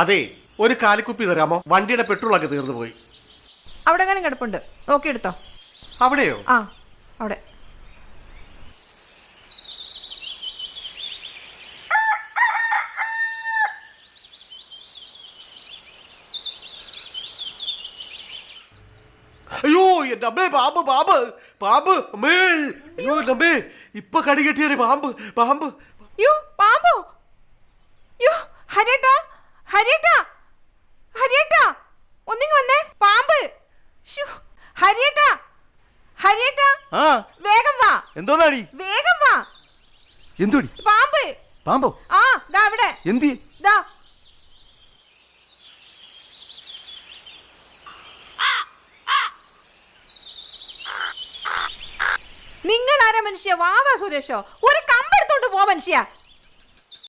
അതെ ഒരു കാലിക്കുപ്പി തരാമോ? വണ്ടിയുടെ പെട്രോൾ ഒക്കെ തീർന്നു പോയി. അവിടെ അങ്ങനെ കിടപ്പുണ്ട്. നോക്കിയെടുത്തോ. അവിടെയോ? ആ അവിടെ. അയ്യോ അമ്മേ പാമ്പ് പാമ്പ് പാമ്പ് അമ്മേ. അയ്യോ അമ്മേ ഇപ്പൊ കടി കെട്ടിയൊരു പാമ്പ് പാമ്പ്. അയ്യോ പാമ്പോ യോ ഹരിയേട്ടാ ഹരിയേട്ടാ ഹരിയേട്ടാ ഒന്നിങ്ങ് വന്നേ പാമ്പ് ശ്ശോ, ഹരിയേട്ടാ ഹരിയേട്ടാ ആ. വേഗം വാ. എന്തോന്നാടി? വേഗം വാ. എന്തോടി? പാമ്പ്. പാമ്പോ? ആ ദാ അവിടെ എന്തി? ദാ. നിങ്ങൾ ആരാ മനുഷ്യ? വാവാ സുരേഷോ. ഒരു കമ്പെടുത്തോണ്ട് പോ മനുഷ്യ.